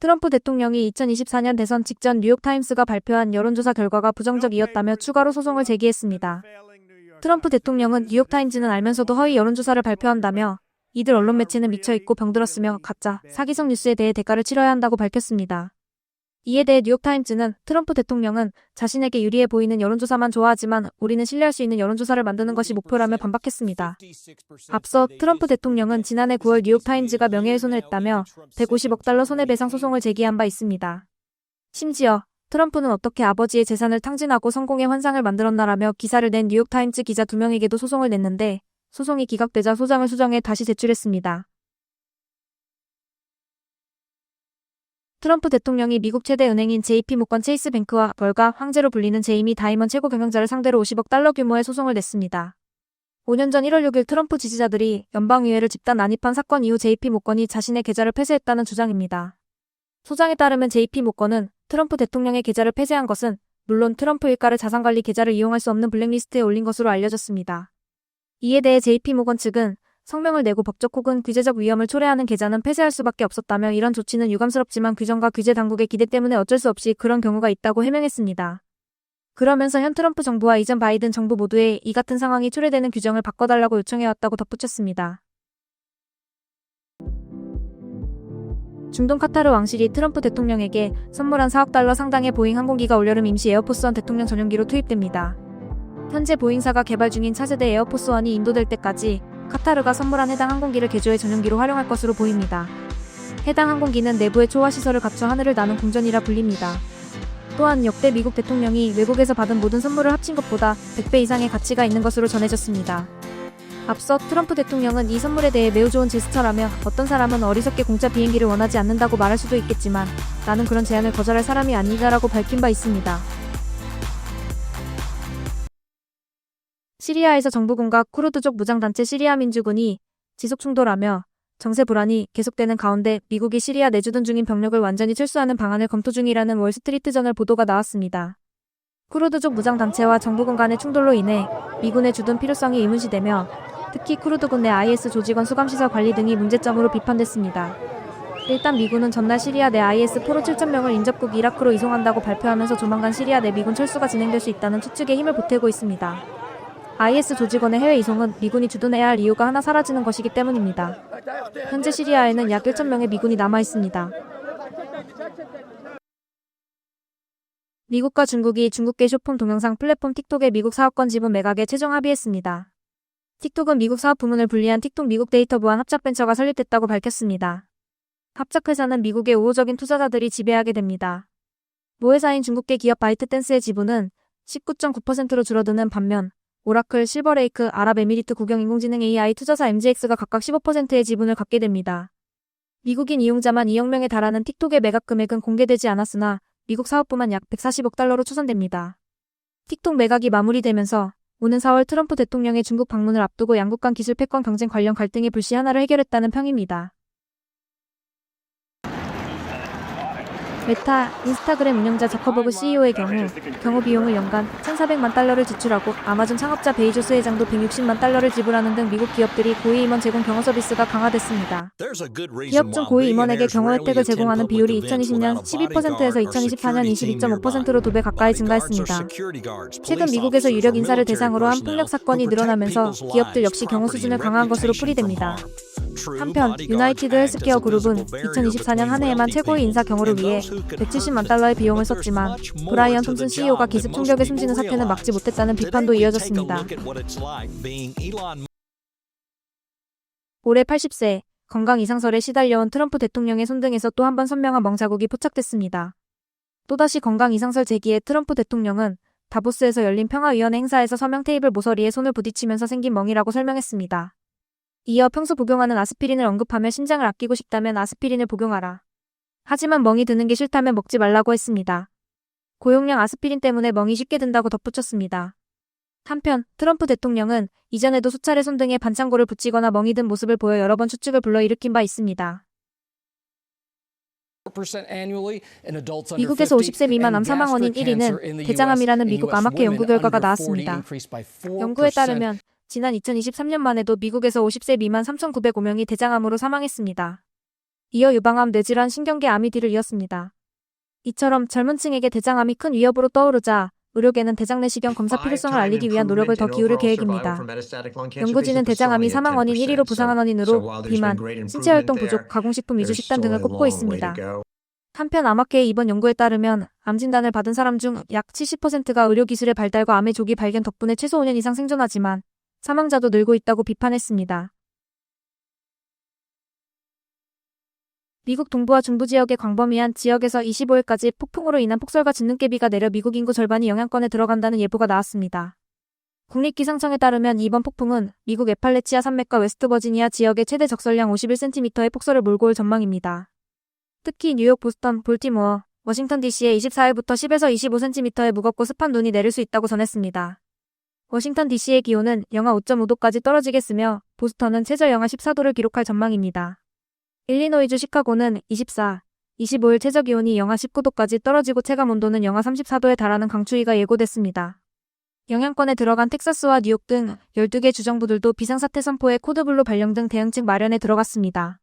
트럼프 대통령이 2024년 대선 직전 뉴욕타임스가 발표한 여론조사 결과가 부정적이었다며 추가로 소송을 제기했습니다. 트럼프 대통령은 뉴욕타임즈는 알면서도 허위 여론조사를 발표한다며 이들 언론 매체는 미쳐있고 병들었으며 가짜, 사기성 뉴스에 대해 대가를 치러야 한다고 밝혔습니다. 이에 대해 뉴욕타임즈는 트럼프 대통령은 자신에게 유리해 보이는 여론조사만 좋아하지만 우리는 신뢰할 수 있는 여론조사를 만드는 것이 목표라며 반박했습니다. 앞서 트럼프 대통령은 지난해 9월 뉴욕타임즈가 명예훼손을 했다며 150억 달러 손해배상 소송을 제기한 바 있습니다. 심지어 트럼프는 어떻게 아버지의 재산을 탕진하고 성공의 환상을 만들었나라며 기사를 낸 뉴욕타임즈 기자 두 명에게도 소송을 냈는데 소송이 기각되자 소장을 수정해 다시 제출했습니다. 트럼프 대통령이 미국 최대 은행인 JP모건 체이스 뱅크와 월가 황제로 불리는 제이미 다이먼 최고 경영자를 상대로 50억 달러 규모의 소송을 냈습니다. 5년 전 1월 6일 트럼프 지지자들이 연방의회를 집단 난입한 사건 이후 JP모건이 자신의 계좌를 폐쇄했다는 주장입니다. 소장에 따르면 JP모건은 트럼프 대통령의 계좌를 폐쇄한 것은 물론 트럼프 일가를 자산관리 계좌를 이용할 수 없는 블랙리스트에 올린 것으로 알려졌습니다. 이에 대해 JP모건 측은 성명을 내고 법적 혹은 규제적 위험을 초래하는 계좌는 폐쇄할 수밖에 없었다며 이런 조치는 유감스럽지만 규정과 규제 당국의 기대 때문에 어쩔 수 없이 그런 경우가 있다고 해명했습니다. 그러면서 현 트럼프 정부와 이전 바이든 정부 모두에 이 같은 상황이 초래되는 규정을 바꿔달라고 요청해왔다고 덧붙였습니다. 중동 카타르 왕실이 트럼프 대통령에게 선물한 4억 달러 상당의 보잉 항공기가 올여름 임시 에어포스원 대통령 전용기로 투입됩니다. 현재 보잉사가 개발 중인 차세대 에어포스원이 인도될 때까지 카타르가 선물한 해당 항공기를 개조해 전용기로 활용할 것으로 보입니다. 해당 항공기는 내부에 초화 시설을 갖춰 하늘을 나는 궁전이라 불립니다. 또한 역대 미국 대통령이 외국에서 받은 모든 선물을 합친 것보다 100배 이상의 가치가 있는 것으로 전해졌습니다. 앞서 트럼프 대통령은 이 선물에 대해 매우 좋은 제스처라며 어떤 사람은 어리석게 공짜 비행기를 원하지 않는다고 말할 수도 있겠지만 나는 그런 제안을 거절할 사람이 아니다라고 밝힌 바 있습니다. 시리아에서 정부군과 쿠르드족 무장단체 시리아 민주군이 지속 충돌하며 정세 불안이 계속되는 가운데 미국이 시리아 내주둔 중인 병력을 완전히 철수하는 방안을 검토 중이라는 월스트리트 저널 보도가 나왔습니다. 쿠르드족 무장단체와 정부군 간의 충돌로 인해 미군의 주둔 필요성이 의문시되며 특히 쿠르드군 내 IS 조직원 수감시설 관리 등이 문제점으로 비판됐습니다. 일단 미군은 전날 시리아 내 IS 포로 7,000명을 인접국 이라크로 이송한다고 발표하면서 조만간 시리아 내 미군 철수가 진행될 수 있다는 추측에 힘을 보태고 있습니다. IS 조직원의 해외 이송은 미군이 주둔해야 할 이유가 하나 사라지는 것이기 때문입니다. 현재 시리아에는 약 1,000명의 미군이 남아 있습니다. 미국과 중국이 중국계 쇼폼 동영상 플랫폼 틱톡의 미국 사업권 지분 매각에 최종 합의했습니다. 틱톡은 미국 사업 부문을 분리한 틱톡 미국 데이터 보안 합작 벤처가 설립됐다고 밝혔습니다. 합작회사는 미국의 우호적인 투자자들이 지배하게 됩니다. 모회사인 중국계 기업 바이트댄스의 지분은 19.9%로 줄어드는 반면 오라클, 실버레이크, 아랍에미리트 국영 인공지능 AI 투자사 MGX가 각각 15%의 지분을 갖게 됩니다. 미국인 이용자만 2억 명에 달하는 틱톡의 매각 금액은 공개되지 않았으나 미국 사업부만 약 140억 달러로 추산됩니다. 틱톡 매각이 마무리되면서 오는 4월 트럼프 대통령의 중국 방문을 앞두고 양국 간 기술 패권 경쟁 관련 갈등의 불씨 하나를 해결했다는 평입니다. 메타, 인스타그램 운영자 저커버그 CEO의 경우 경호 비용을 연간 1,400만 달러를 지출하고 아마존 창업자 베이조스 회장도 160만 달러를 지불하는 등 미국 기업들이 고위 임원 제공 경호 서비스가 강화됐습니다. 기업 중 고위 임원에게 경호 혜택을 제공하는 비율이 2020년 12%에서 2024년 22.5%로 두 배 가까이 증가했습니다. 최근 미국에서 유력 인사를 대상으로 한 폭력 사건이 늘어나면서 기업들 역시 경호 수준을 강화한 것으로 풀이됩니다. 한편 유나이티드 헬스케어 그룹은 2024년 한 해에만 최고의 인사 경호를 위해 170만 달러의 비용을 썼지만 브라이언 톰슨 CEO가 기습 충격에 숨지는 사태는 막지 못했다는 비판도 이어졌습니다. 올해 80세 건강 이상설에 시달려온 트럼프 대통령의 손등에서 또 한 번 선명한 멍자국이 포착됐습니다. 또다시 건강 이상설 제기에 트럼프 대통령은 다보스에서 열린 평화위원회 행사에서 서명 테이블 모서리에 손을 부딪히면서 생긴 멍이라고 설명했습니다. 이어 평소 복용하는 아스피린을 언급하며 신장을 아끼고 싶다면 아스피린을 복용하라. 하지만 멍이 드는 게 싫다면 먹지 말라고 했습니다. 고용량 아스피린 때문에 멍이 쉽게 든다고 덧붙였습니다. 한편 트럼프 대통령은 이전에도 수차례 손등에 반창고를 붙이거나 멍이 든 모습을 보여 여러 번 추측을 불러일으킨 바 있습니다. 미국에서 50세 미만 암 사망 원인 1위는 대장암이라는 미국 암학회 연구 결과가 나왔습니다. 연구에 따르면 지난 2023년만 해도 미국에서 50세 미만 3,905명이 대장암으로 사망했습니다. 이어 유방암, 뇌질환, 신경계 암이 뒤를 이었습니다. 이처럼 젊은 층에게 대장암이 큰 위협으로 떠오르자 의료계는 대장 내시경 검사 필요성을 알리기 위한 노력을 더 기울일 계획입니다. 연구진은 대장암이 사망 원인 1위로 부상한 원인으로 비만, 신체 활동 부족, 가공식품 위주 식단 등을 꼽고 있습니다. 한편 암학회의 이번 연구에 따르면 암 진단을 받은 사람 중 약 70%가 의료기술의 발달과 암의 조기 발견 덕분에 최소 5년 이상 생존하지만 사망자도 늘고 있다고 비판했습니다. 미국 동부와 중부 지역의 광범위한 지역에서 25일까지 폭풍으로 인한 폭설과 진눈깨비가 내려 미국 인구 절반이 영향권에 들어간다는 예보가 나왔습니다. 국립기상청에 따르면 이번 폭풍은 미국 에팔레치아 산맥과 웨스트버지니아 지역의 최대 적설량 51cm의 폭설을 몰고 올 전망입니다. 특히 뉴욕, 보스턴, 볼티모어, 워싱턴 DC에 24일부터 10에서 25cm의 무겁고 습한 눈이 내릴 수 있다고 전했습니다. 워싱턴 DC의 기온은 영하 5.5도까지 떨어지겠으며 보스턴은 최저 영하 14도를 기록할 전망입니다. 일리노이주 시카고는 24, 25일 최저 기온이 영하 19도까지 떨어지고 체감 온도는 영하 34도에 달하는 강추위가 예고됐습니다. 영향권에 들어간 텍사스와 뉴욕 등 12개 주정부들도 비상사태 선포에 코드블루 발령 등 대응책 마련에 들어갔습니다.